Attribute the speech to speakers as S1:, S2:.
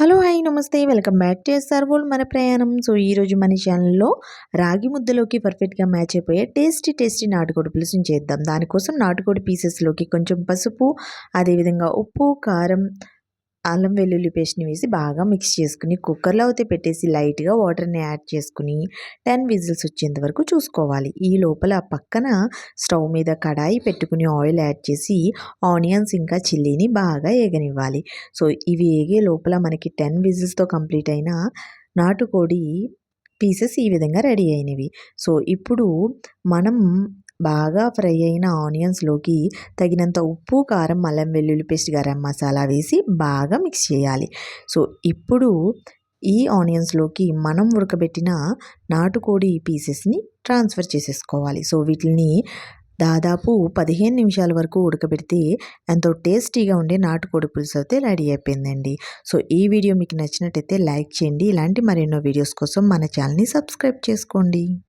S1: Hello hi నమస్తే. Welcome back to SR వోల్ మన ప్రయాణం. సో ఈరోజు మన ఛానల్లో రాగి ముద్దలోకి పర్ఫెక్ట్గా మ్యాచ్ అయిపోయే టేస్టీ టేస్టీ నాటుకోడి పులుసుని చేద్దాం. దానికోసం నాటుకోడి పీసెస్లోకి కొంచెం పసుపు అదేవిధంగా ఉప్పు కారం అల్లం వెల్లుల్లి పేస్ట్ని వేసి బాగా మిక్స్ చేసుకుని కుక్కర్లో అయితే పెట్టేసి లైట్గా వాటర్ని యాడ్ చేసుకుని టెన్ విజిల్స్ వచ్చేంత వరకు చూసుకోవాలి. ఈ లోపల పక్కన స్టవ్ మీద కడాయి పెట్టుకుని ఆయిల్ యాడ్ చేసి ఆనియన్స్ ఇంకా చిల్లీని బాగా ఏగనివ్వాలి. సో ఇవి ఏగే లోపల మనకి టెన్ విజిల్స్తో కంప్లీట్ అయిన నాటుకోడి పీసెస్ ఈ విధంగా రెడీ అయినవి. సో ఇప్పుడు మనం బాగా ఫ్రై అయిన ఆనియన్స్లోకి తగినంత ఉప్పు కారం అల్లం వెల్లుల్లి పేస్ట్ గరం మసాలా వేసి బాగా మిక్స్ చేయాలి. సో ఇప్పుడు ఈ ఆనియన్స్లోకి మనం ఉడకబెట్టిన నాటుకోడి పీసెస్ని ట్రాన్స్ఫర్ చేసేసుకోవాలి. సో వీటిని దాదాపు పదిహేను నిమిషాల వరకు ఉడకబెడితే ఎంతో టేస్టీగా ఉండే నాటుకోడి పులుసు అయితే రెడీ అయిపోయిందండి. సో ఈ వీడియో మీకు నచ్చినట్టయితే లైక్ చేయండి. ఇలాంటి మరెన్నో వీడియోస్ కోసం మన ఛానల్ని సబ్స్క్రైబ్ చేసుకోండి.